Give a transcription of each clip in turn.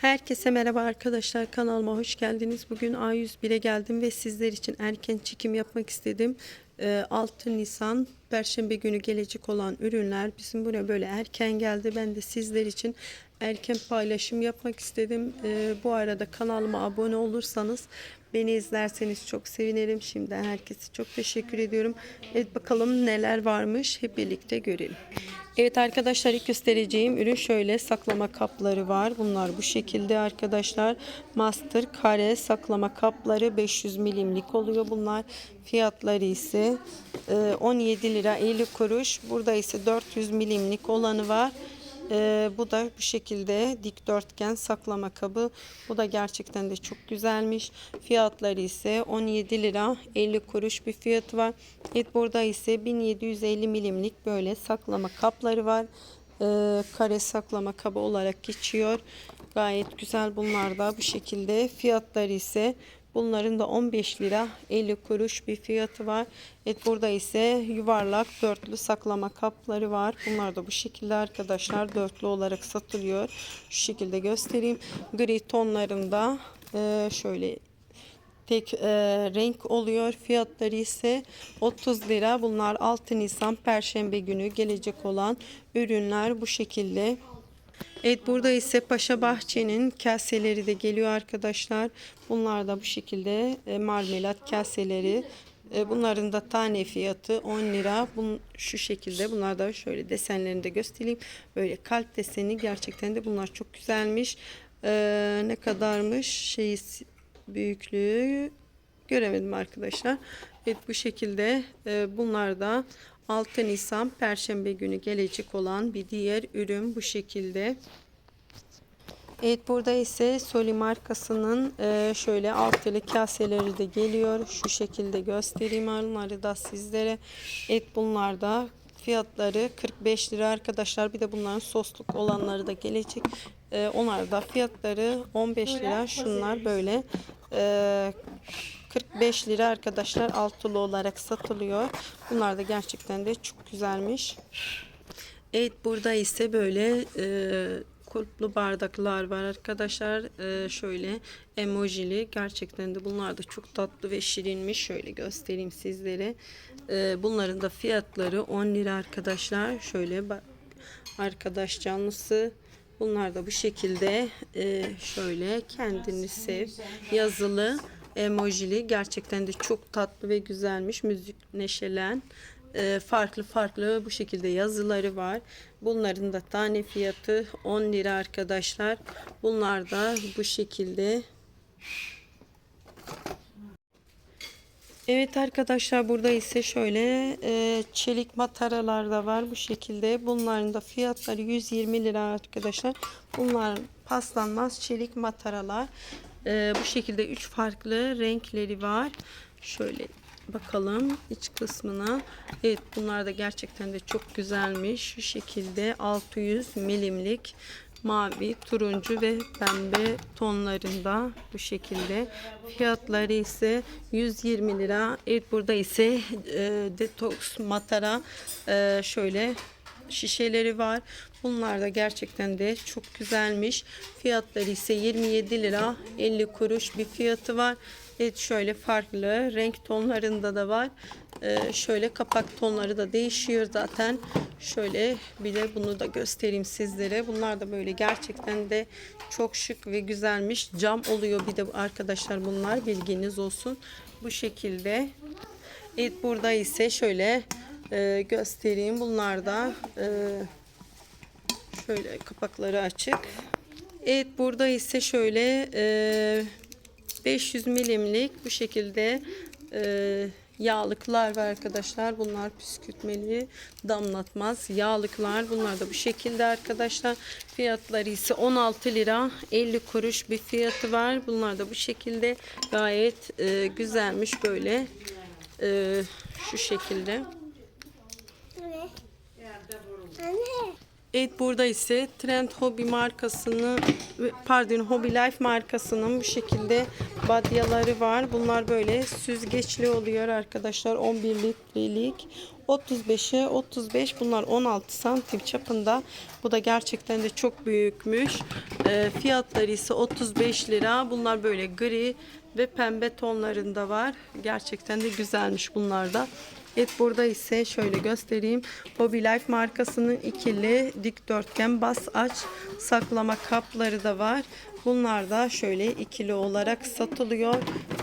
Herkese merhaba arkadaşlar kanalıma hoş geldiniz. Bugün A101'e geldim ve sizler için erken çekim yapmak istedim. Ee, 6 Nisan Perşembe günü gelecek olan ürünler bizim buraya böyle erken geldi. Ben de sizler için erken paylaşım yapmak istedim. Ee, bu arada kanalıma abone olursanız beni izlerseniz çok sevinirim. Şimdiden herkese çok teşekkür ediyorum. Evet bakalım neler varmış hep birlikte görelim. Evet arkadaşlar ilk göstereceğim ürün şöyle saklama kapları var. Bunlar bu şekilde arkadaşlar. Master kare saklama kapları 500 milimlik oluyor bunlar. Fiyatları ise e, 17 lira 50 kuruş. Burada ise 400 milimlik olanı var. Ee, bu da bu şekilde dikdörtgen saklama kabı. Bu da gerçekten de çok güzelmiş. Fiyatları ise 17 lira 50 kuruş bir fiyatı var. Evet burada ise 1750 milimlik böyle saklama kapları var. Ee, kare saklama kabı olarak geçiyor. Gayet güzel bunlar da bu şekilde. Fiyatları ise Bunların da 15 lira 50 kuruş bir fiyatı var. Evet burada ise yuvarlak dörtlü saklama kapları var. Bunlar da bu şekilde arkadaşlar dörtlü olarak satılıyor. Şu şekilde göstereyim. Gri tonlarında e, şöyle tek e, renk oluyor. Fiyatları ise 30 lira. Bunlar 6 Nisan Perşembe günü gelecek olan ürünler bu şekilde. Evet burada ise Paşa Bahçe'nin kaseleri de geliyor arkadaşlar. Bunlar da bu şekilde e, marmelat kaseleri. E, bunların da tane fiyatı 10 lira. Bun, şu şekilde bunlar da şöyle desenlerini de göstereyim. Böyle kalp deseni gerçekten de bunlar çok güzelmiş. E, ne kadarmış şey büyüklüğü göremedim arkadaşlar. Evet bu şekilde e, bunlar da 6 Nisan Perşembe günü gelecek olan bir diğer ürün bu şekilde. Evet burada ise Soli markasının e, şöyle altılı kaseleri de geliyor. Şu şekilde göstereyim onları da sizlere. Evet bunlar da fiyatları 45 lira arkadaşlar. Bir de bunların sosluk olanları da gelecek. E, onlar da fiyatları 15 lira. Şunlar böyle e, 45 lira arkadaşlar altılı olarak satılıyor. Bunlar da gerçekten de çok güzelmiş. Evet burada ise böyle e, kulplu bardaklar var arkadaşlar. E, şöyle emojili. Gerçekten de bunlar da çok tatlı ve şirinmiş. Şöyle göstereyim sizlere. E, bunların da fiyatları 10 lira arkadaşlar. Şöyle arkadaş canlısı. Bunlar da bu şekilde e, şöyle kendini sev yazılı emojili gerçekten de çok tatlı ve güzelmiş müzik neşelen e, farklı farklı bu şekilde yazıları var bunların da tane fiyatı 10 lira arkadaşlar bunlar da bu şekilde Evet arkadaşlar burada ise şöyle e, çelik mataralar da var bu şekilde. Bunların da fiyatları 120 lira arkadaşlar. Bunlar paslanmaz çelik mataralar. E, bu şekilde 3 farklı renkleri var. Şöyle bakalım iç kısmına. Evet bunlar da gerçekten de çok güzelmiş. Şu şekilde 600 milimlik mavi, turuncu ve pembe tonlarında bu şekilde. Fiyatları ise 120 lira. Evet burada ise e, detoks matara e, şöyle şişeleri var. Bunlar da gerçekten de çok güzelmiş. Fiyatları ise 27 lira 50 kuruş bir fiyatı var. Evet şöyle farklı renk tonlarında da var. Ee, şöyle kapak tonları da değişiyor zaten. Şöyle bir de bunu da göstereyim sizlere. Bunlar da böyle gerçekten de çok şık ve güzelmiş. Cam oluyor bir de arkadaşlar bunlar bilginiz olsun. Bu şekilde. Evet burada ise şöyle e, göstereyim. Bunlar da e, şöyle kapakları açık. Evet burada ise şöyle e, 500 milimlik bu şekilde e, yağlıklar var arkadaşlar. Bunlar püskürtmeli damlatmaz yağlıklar. Bunlar da bu şekilde arkadaşlar. Fiyatları ise 16 lira 50 kuruş bir fiyatı var. Bunlar da bu şekilde gayet e, güzelmiş böyle e, şu şekilde. Anne. Evet burada ise Trend Hobby markasını pardon Hobby Life markasının bu şekilde badyaları var. Bunlar böyle süzgeçli oluyor arkadaşlar 11 litrelik. 35'e 35 bunlar 16 santim çapında. Bu da gerçekten de çok büyükmüş. Ee, fiyatları ise 35 lira. Bunlar böyle gri ve pembe tonlarında var. Gerçekten de güzelmiş bunlar da. Evet burada ise şöyle göstereyim. Hobby Life markasının ikili dikdörtgen bas aç saklama kapları da var. Bunlar da şöyle ikili olarak satılıyor.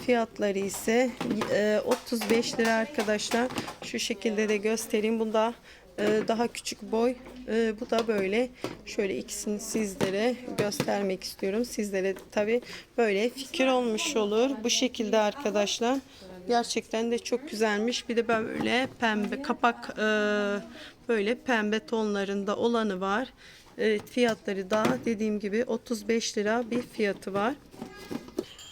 Fiyatları ise e, 35 lira arkadaşlar. Şu şekilde de göstereyim. Bunda e, daha küçük boy. E, bu da böyle. Şöyle ikisini sizlere göstermek istiyorum. Sizlere tabi böyle fikir olmuş olur. Bu şekilde arkadaşlar. Gerçekten de çok güzelmiş. Bir de böyle pembe kapak e, böyle pembe tonlarında olanı var. Evet fiyatları da dediğim gibi 35 lira bir fiyatı var.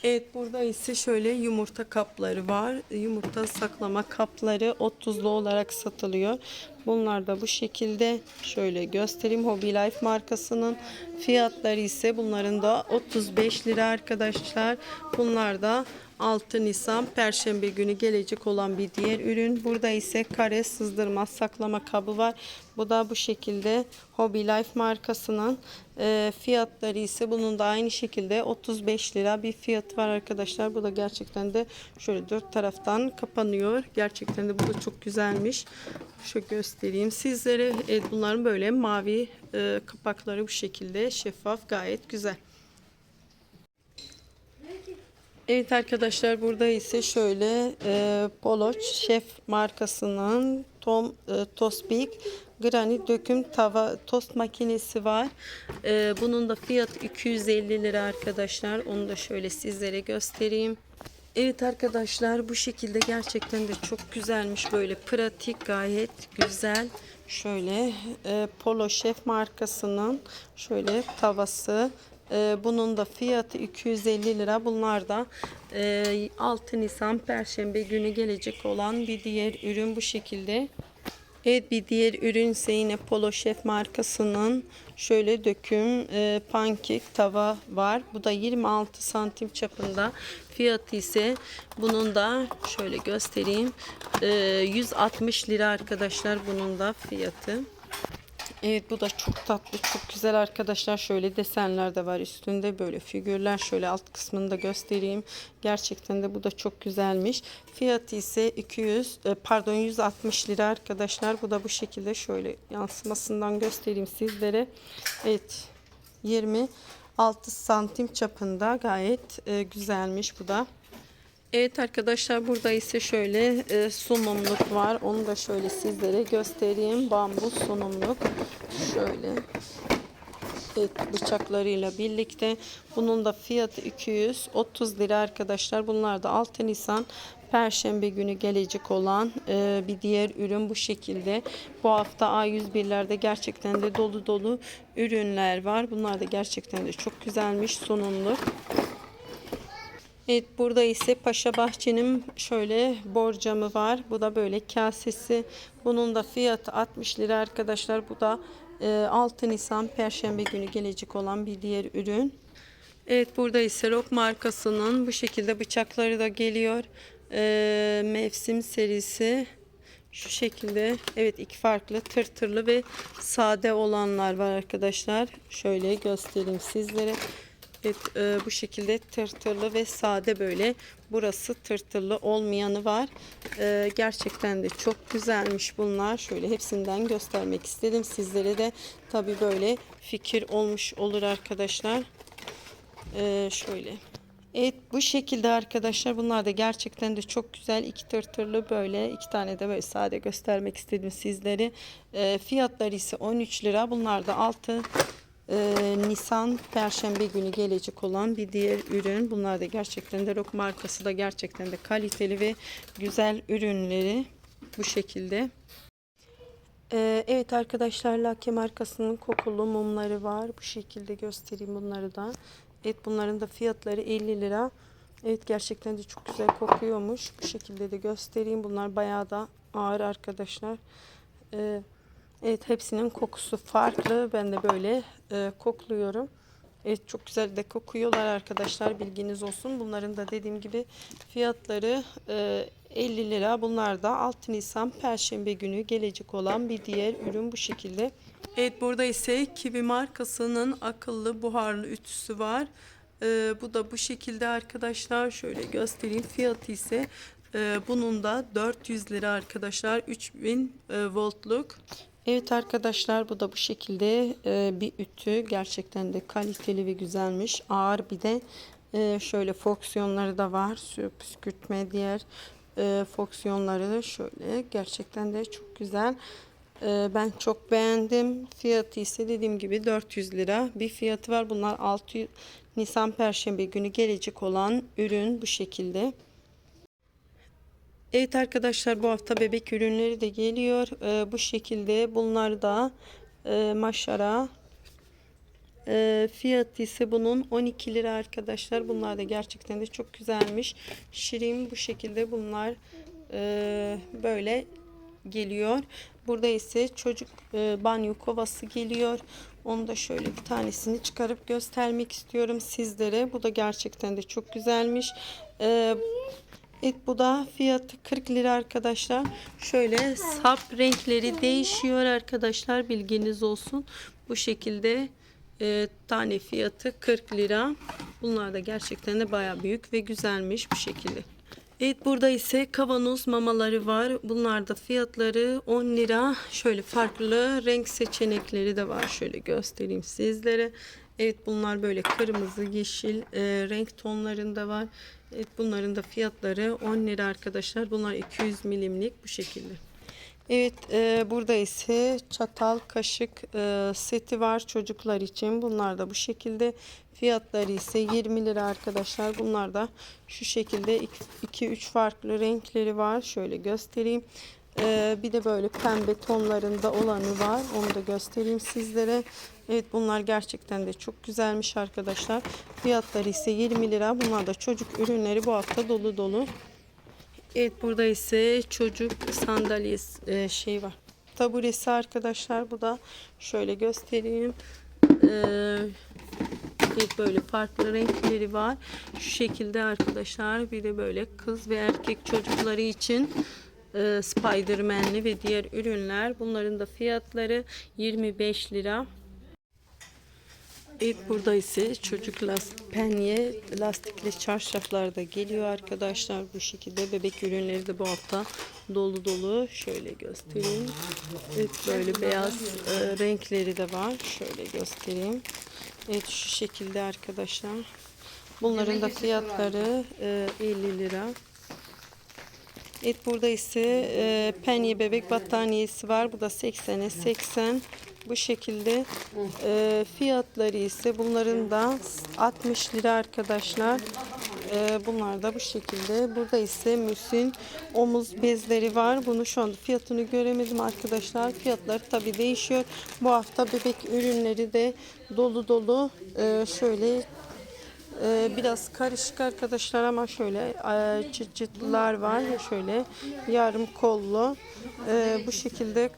Evet burada ise şöyle yumurta kapları var. Yumurta saklama kapları 30'lu olarak satılıyor. Bunlar da bu şekilde şöyle göstereyim. Hobby Life markasının fiyatları ise bunların da 35 lira arkadaşlar. Bunlar da 6 Nisan Perşembe günü gelecek olan bir diğer ürün. Burada ise kare sızdırmaz saklama kabı var. Bu da bu şekilde Hobby Life markasının e, fiyatları ise bunun da aynı şekilde 35 lira bir fiyat var arkadaşlar. Bu da gerçekten de şöyle dört taraftan kapanıyor. Gerçekten de bu da çok güzelmiş. Şöyle göstereyim sizlere. Evet, bunların böyle mavi e, kapakları bu şekilde şeffaf gayet güzel. Evet arkadaşlar burada ise şöyle e, Polo Chef markasının Tom e, Tospik granit döküm tava tost makinesi var. E, bunun da fiyatı 250 lira arkadaşlar. Onu da şöyle sizlere göstereyim. Evet arkadaşlar bu şekilde gerçekten de çok güzelmiş böyle pratik gayet güzel. Şöyle e, Polo Chef markasının şöyle tavası ee, bunun da fiyatı 250 lira. Bunlar da e, 6 Nisan Perşembe günü gelecek olan bir diğer ürün bu şekilde. Evet bir diğer ürün ise yine Polo Chef markasının şöyle döküm e, pankek tava var. Bu da 26 santim çapında. Fiyatı ise bunun da şöyle göstereyim. E, 160 lira arkadaşlar bunun da fiyatı. Evet bu da çok tatlı çok güzel arkadaşlar. Şöyle desenler de var üstünde böyle figürler. Şöyle alt kısmını da göstereyim. Gerçekten de bu da çok güzelmiş. Fiyatı ise 200 e, pardon 160 lira arkadaşlar. Bu da bu şekilde şöyle yansımasından göstereyim sizlere. Evet 26 santim çapında gayet e, güzelmiş bu da Evet arkadaşlar burada ise şöyle e, sunumluk var. Onu da şöyle sizlere göstereyim. Bambu sunumluk. Şöyle. Evet, bıçaklarıyla birlikte. Bunun da fiyatı 230 lira arkadaşlar. Bunlar da 6 Nisan Perşembe günü gelecek olan e, bir diğer ürün bu şekilde. Bu hafta A101'lerde gerçekten de dolu dolu ürünler var. Bunlar da gerçekten de çok güzelmiş sunumlu. Evet burada ise Paşa Bahçe'nin şöyle borcamı var. Bu da böyle kasesi. Bunun da fiyatı 60 lira arkadaşlar. Bu da e, 6 Nisan Perşembe günü gelecek olan bir diğer ürün. Evet burada ise Rock markasının bu şekilde bıçakları da geliyor. E, mevsim serisi. Şu şekilde evet iki farklı tırtırlı ve sade olanlar var arkadaşlar. Şöyle göstereyim sizlere. Evet, e, bu şekilde tırtırlı ve sade böyle. Burası tırtırlı olmayanı var. E, gerçekten de çok güzelmiş bunlar. Şöyle hepsinden göstermek istedim. Sizlere de tabi böyle fikir olmuş olur arkadaşlar. E, şöyle. Evet bu şekilde arkadaşlar bunlar da gerçekten de çok güzel iki tırtırlı böyle iki tane de böyle sade göstermek istedim sizleri. E, fiyatları ise 13 lira bunlar da 6 ee, Nisan Perşembe günü gelecek olan bir diğer ürün. Bunlar da gerçekten de Rock markası da gerçekten de kaliteli ve güzel ürünleri bu şekilde. Ee, evet arkadaşlar Lake markasının kokulu mumları var. Bu şekilde göstereyim bunları da. Evet bunların da fiyatları 50 lira. Evet gerçekten de çok güzel kokuyormuş. Bu şekilde de göstereyim. Bunlar bayağı da ağır arkadaşlar. Ee, Evet hepsinin kokusu farklı. Ben de böyle e, kokluyorum. Evet çok güzel de kokuyorlar arkadaşlar bilginiz olsun. Bunların da dediğim gibi fiyatları e, 50 lira. Bunlar da 6 Nisan Perşembe günü gelecek olan bir diğer ürün bu şekilde. Evet burada ise Kiwi markasının akıllı buharlı ütüsü var. E, bu da bu şekilde arkadaşlar. Şöyle göstereyim. Fiyatı ise e, bunun da 400 lira arkadaşlar. 3000 e, voltluk. Evet arkadaşlar bu da bu şekilde e, bir ütü. Gerçekten de kaliteli ve güzelmiş. Ağır bir de e, şöyle fonksiyonları da var. Püskürtme diğer e, fonksiyonları da şöyle. Gerçekten de çok güzel. E, ben çok beğendim. Fiyatı ise dediğim gibi 400 lira bir fiyatı var. Bunlar 6 Nisan Perşembe günü gelecek olan ürün bu şekilde. Evet arkadaşlar bu hafta bebek ürünleri de geliyor. Ee, bu şekilde bunlar da e, maşara. E, fiyatı ise bunun 12 lira arkadaşlar. Bunlar da gerçekten de çok güzelmiş. Şirin bu şekilde bunlar e, böyle geliyor. Burada ise çocuk e, banyo kovası geliyor. Onu da şöyle bir tanesini çıkarıp göstermek istiyorum sizlere. Bu da gerçekten de çok güzelmiş. E, Evet bu da fiyatı 40 lira arkadaşlar. Şöyle sap renkleri değişiyor arkadaşlar bilginiz olsun. Bu şekilde e, tane fiyatı 40 lira. Bunlar da gerçekten de baya büyük ve güzelmiş bu şekilde. Evet burada ise kavanoz mamaları var. Bunlar da fiyatları 10 lira. Şöyle farklı renk seçenekleri de var. Şöyle göstereyim sizlere. Evet bunlar böyle kırmızı, yeşil e, renk tonlarında var. Evet bunların da fiyatları 10 lira arkadaşlar. Bunlar 200 milimlik bu şekilde. Evet e, burada ise çatal kaşık e, seti var çocuklar için. Bunlar da bu şekilde. Fiyatları ise 20 lira arkadaşlar. Bunlar da şu şekilde 2-3 farklı renkleri var. Şöyle göstereyim. E, bir de böyle pembe tonlarında olanı var. Onu da göstereyim sizlere. Evet bunlar gerçekten de çok güzelmiş arkadaşlar. Fiyatları ise 20 lira. Bunlar da çocuk ürünleri bu hafta dolu dolu. Evet burada ise çocuk sandalyesi e, şey var. Taburesi arkadaşlar bu da şöyle göstereyim. Ee, evet böyle farklı renkleri var. Şu şekilde arkadaşlar bir de böyle kız ve erkek çocukları için e, Spiderman'li ve diğer ürünler. Bunların da fiyatları 25 lira. Evet burada ise çocuk lastik, penye lastikli çarşaflar da geliyor arkadaşlar. Bu şekilde bebek ürünleri de bu hafta dolu dolu. Şöyle göstereyim. Evet böyle beyaz e, renkleri de var. Şöyle göstereyim. Evet şu şekilde arkadaşlar. Bunların da fiyatları e, 50 lira Evet burada ise e, penye bebek battaniyesi var. Bu da 80'e 80. Bu şekilde e, fiyatları ise bunların da 60 lira arkadaşlar. E, bunlar da bu şekilde. Burada ise Müsin omuz bezleri var. Bunu şu anda fiyatını göremedim arkadaşlar. Fiyatları tabi değişiyor. Bu hafta bebek ürünleri de dolu dolu e, şöyle ee, biraz karışık arkadaşlar ama şöyle e, çıt çıtlar var şöyle yarım kollu. Ee, bu şekilde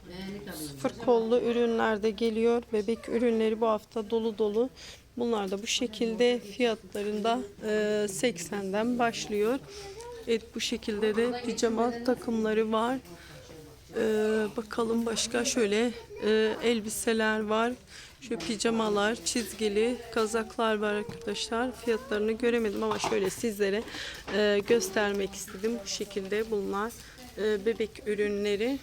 sıfır kollu ürünler de geliyor. Bebek ürünleri bu hafta dolu dolu. Bunlar da bu şekilde fiyatlarında e, 80'den başlıyor. Evet bu şekilde de pijama takımları var. Ee, bakalım başka şöyle e, elbiseler var. Şu pijamalar, çizgili kazaklar var arkadaşlar. Fiyatlarını göremedim ama şöyle sizlere e, göstermek istedim. Bu şekilde bunlar e, bebek ürünleri.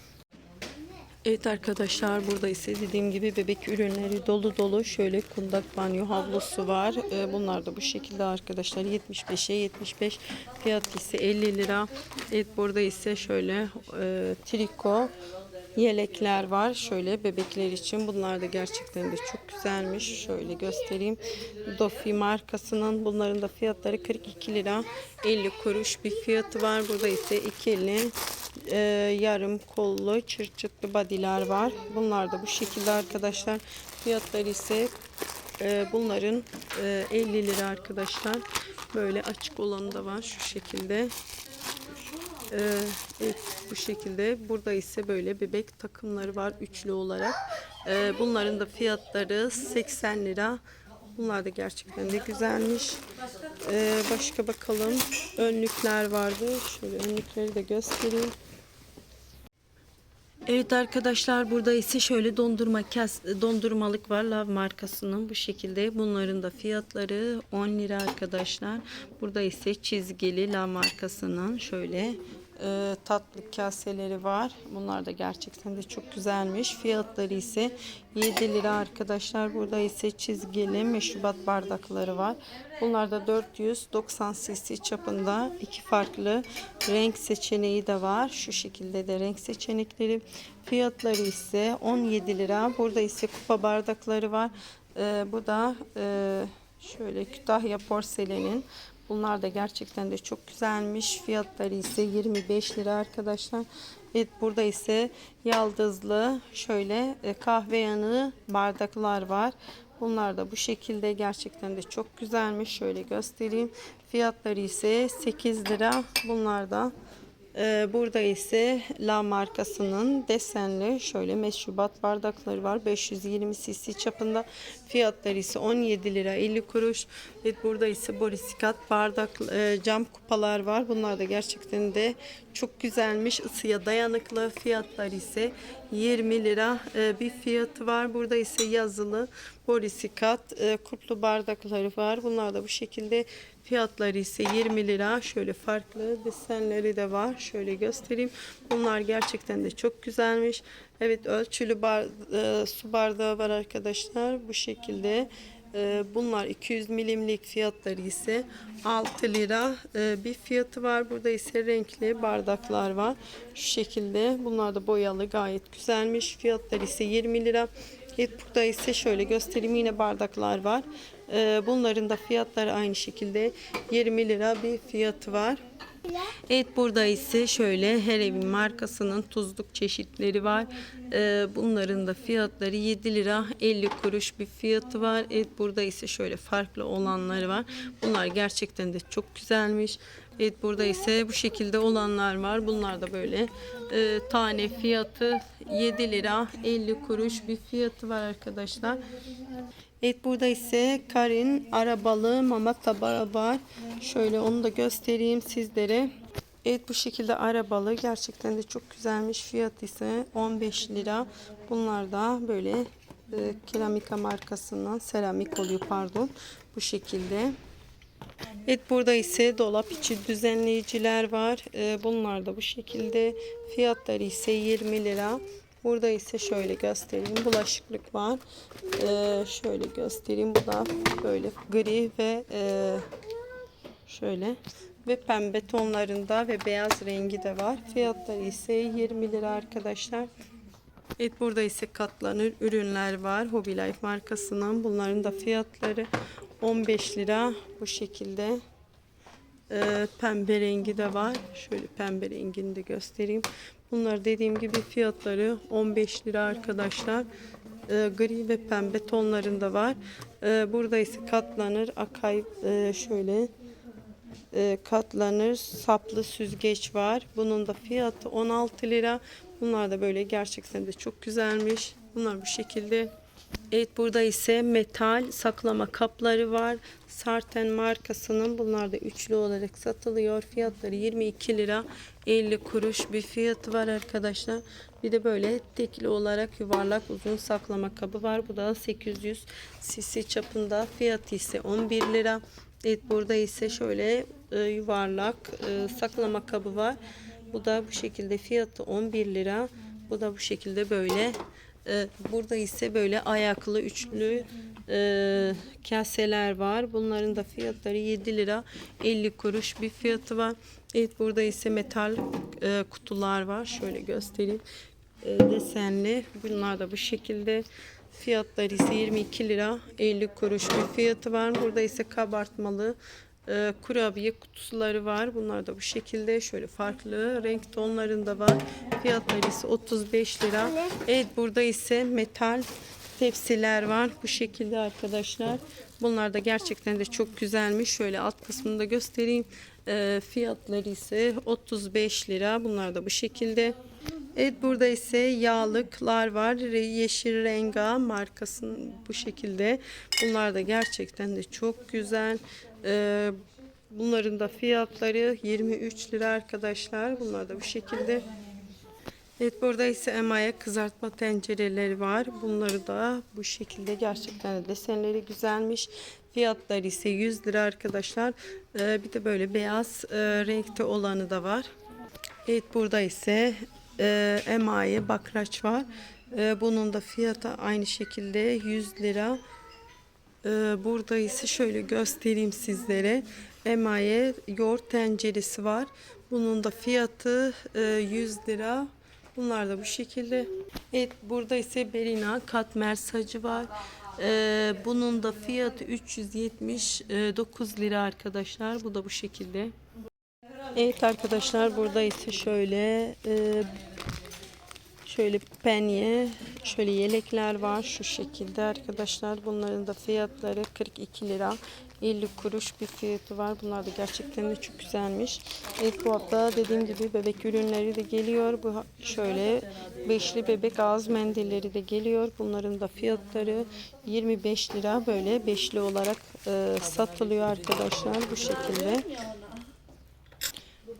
Evet arkadaşlar burada ise dediğim gibi bebek ürünleri dolu dolu şöyle kundak banyo havlusu var. Ee, bunlar da bu şekilde arkadaşlar 75'e 75 fiyat ise 50 lira. Evet burada ise şöyle e, triko yelekler var. Şöyle bebekler için bunlar da gerçekten de çok güzelmiş. Şöyle göstereyim. Dofi markasının bunların da fiyatları 42 lira 50 kuruş bir fiyatı var. Burada ise ikili e, yarım kollu çırt çırtlı badiler var. Bunlar da bu şekilde arkadaşlar. Fiyatları ise e, bunların e, 50 lira arkadaşlar. Böyle açık olanı da var şu şekilde. Ee, evet, bu şekilde. Burada ise böyle bebek takımları var üçlü olarak. Ee, bunların da fiyatları 80 lira. Bunlar da gerçekten de güzelmiş. Ee, başka bakalım. Önlükler vardı. Şöyle önlükleri de göstereyim. Evet arkadaşlar burada ise şöyle dondurma kes, dondurmalık var Lav markasının bu şekilde. Bunların da fiyatları 10 lira arkadaşlar. Burada ise çizgili Lav markasının şöyle e, tatlı kaseleri var. Bunlar da gerçekten de çok güzelmiş. Fiyatları ise 7 lira arkadaşlar. Burada ise çizgili meşrubat bardakları var. Bunlar da 490 cc çapında iki farklı renk seçeneği de var. Şu şekilde de renk seçenekleri. Fiyatları ise 17 lira. Burada ise kupa bardakları var. Ee, bu da e, şöyle Kütahya porselenin. Bunlar da gerçekten de çok güzelmiş. Fiyatları ise 25 lira arkadaşlar. Evet burada ise yaldızlı şöyle e, kahve yanığı bardaklar var. Bunlar da bu şekilde gerçekten de çok güzelmiş. Şöyle göstereyim. Fiyatları ise 8 lira. Bunlar da burada ise La markasının desenli şöyle meşrubat bardakları var. 520 cc çapında. Fiyatları ise 17 lira 50 kuruş. Evet burada ise borisikat bardak e, cam kupalar var. Bunlar da gerçekten de çok güzelmiş. Isıya dayanıklı. Fiyatları ise 20 lira e, bir fiyatı var. Burada ise yazılı borisikat e, kuplu bardakları var. Bunlar da bu şekilde Fiyatları ise 20 lira. Şöyle farklı desenleri de var. Şöyle göstereyim. Bunlar gerçekten de çok güzelmiş. Evet ölçülü bar, e, su bardağı var arkadaşlar. Bu şekilde. E, bunlar 200 milimlik fiyatları ise 6 lira e, bir fiyatı var. Burada ise renkli bardaklar var. Şu şekilde. Bunlar da boyalı gayet güzelmiş. Fiyatları ise 20 lira. Evet burada ise şöyle göstereyim yine bardaklar var. Ee, bunların da fiyatları aynı şekilde 20 lira bir fiyatı var. Evet burada ise şöyle her evin markasının tuzluk çeşitleri var. Ee, bunların da fiyatları 7 lira 50 kuruş bir fiyatı var. Evet burada ise şöyle farklı olanları var. Bunlar gerçekten de çok güzelmiş. Evet burada ise bu şekilde olanlar var. Bunlar da böyle e, tane fiyatı 7 lira 50 kuruş bir fiyatı var arkadaşlar. Evet burada ise Karin arabalı mama tabağı var. Şöyle onu da göstereyim sizlere. Evet bu şekilde arabalı gerçekten de çok güzelmiş. Fiyat ise 15 lira. Bunlar da böyle e, keramika markasından seramik oluyor pardon. Bu şekilde. Evet burada ise dolap içi düzenleyiciler var. E, bunlar da bu şekilde. Fiyatları ise 20 lira. Burada ise şöyle göstereyim. Bulaşıklık var. Ee, şöyle göstereyim. Bu da böyle gri ve e, şöyle ve pembe tonlarında ve beyaz rengi de var. Fiyatları ise 20 lira arkadaşlar. Evet burada ise katlanır ürünler var. Hobby Life markasının. Bunların da fiyatları 15 lira bu şekilde. Ee, pembe rengi de var. Şöyle pembe rengini de göstereyim. Bunlar dediğim gibi fiyatları 15 lira arkadaşlar. Ee, gri ve pembe tonlarında var. Ee, burada ise katlanır akay e, şöyle e, katlanır saplı süzgeç var. Bunun da fiyatı 16 lira. Bunlar da böyle gerçekten de çok güzelmiş. Bunlar bu şekilde. Evet burada ise metal saklama kapları var. Sarten markasının bunlar da üçlü olarak satılıyor. Fiyatları 22 lira 50 kuruş bir fiyatı var arkadaşlar. Bir de böyle tekli olarak yuvarlak uzun saklama kabı var. Bu da 800 cc çapında. Fiyatı ise 11 lira. Evet burada ise şöyle e, yuvarlak e, saklama kabı var. Bu da bu şekilde fiyatı 11 lira. Bu da bu şekilde böyle ee, Burada ise böyle ayaklı üçlü e, kaseler var. Bunların da fiyatları 7 lira 50 kuruş bir fiyatı var. Evet burada ise metal e, kutular var. Şöyle göstereyim. E, desenli. Bunlar da bu şekilde. Fiyatları ise 22 lira 50 kuruş bir fiyatı var. Burada ise kabartmalı e, kurabiye kutuları var. Bunlar da bu şekilde şöyle farklı renk tonlarında var. Fiyatları ise 35 lira. Evet burada ise metal tepsiler var. Bu şekilde arkadaşlar. Bunlar da gerçekten de çok güzelmiş. Şöyle alt kısmını da göstereyim. Ee, fiyatları ise 35 lira. Bunlar da bu şekilde. Evet burada ise yağlıklar var. Yeşil Renga markasının bu şekilde. Bunlar da gerçekten de çok güzel. Ee, bunların da fiyatları 23 lira arkadaşlar. Bunlar da bu şekilde. Evet burada ise emaye kızartma tencereleri var. Bunları da bu şekilde gerçekten de desenleri güzelmiş. Fiyatları ise 100 lira arkadaşlar. Ee, bir de böyle beyaz e, renkte olanı da var. Evet burada ise e, emaye bakraç var. E, bunun da fiyatı aynı şekilde 100 lira. Ee, Burada ise şöyle göstereyim sizlere. Emaye yoğurt tenceresi var. Bunun da fiyatı e, 100 lira. Bunlar da bu şekilde. Evet burada ise Berina katmer sacı var. Ee, bunun da fiyatı 379 lira arkadaşlar. Bu da bu şekilde. Evet arkadaşlar burada ise şöyle e, Şöyle penye, şöyle yelekler var şu şekilde arkadaşlar. Bunların da fiyatları 42 lira. 50 kuruş bir fiyatı var. Bunlar da gerçekten de çok güzelmiş. Evet bu hafta dediğim gibi bebek ürünleri de geliyor. Bu şöyle beşli bebek ağız mendilleri de geliyor. Bunların da fiyatları 25 lira böyle beşli olarak e, satılıyor arkadaşlar bu şekilde.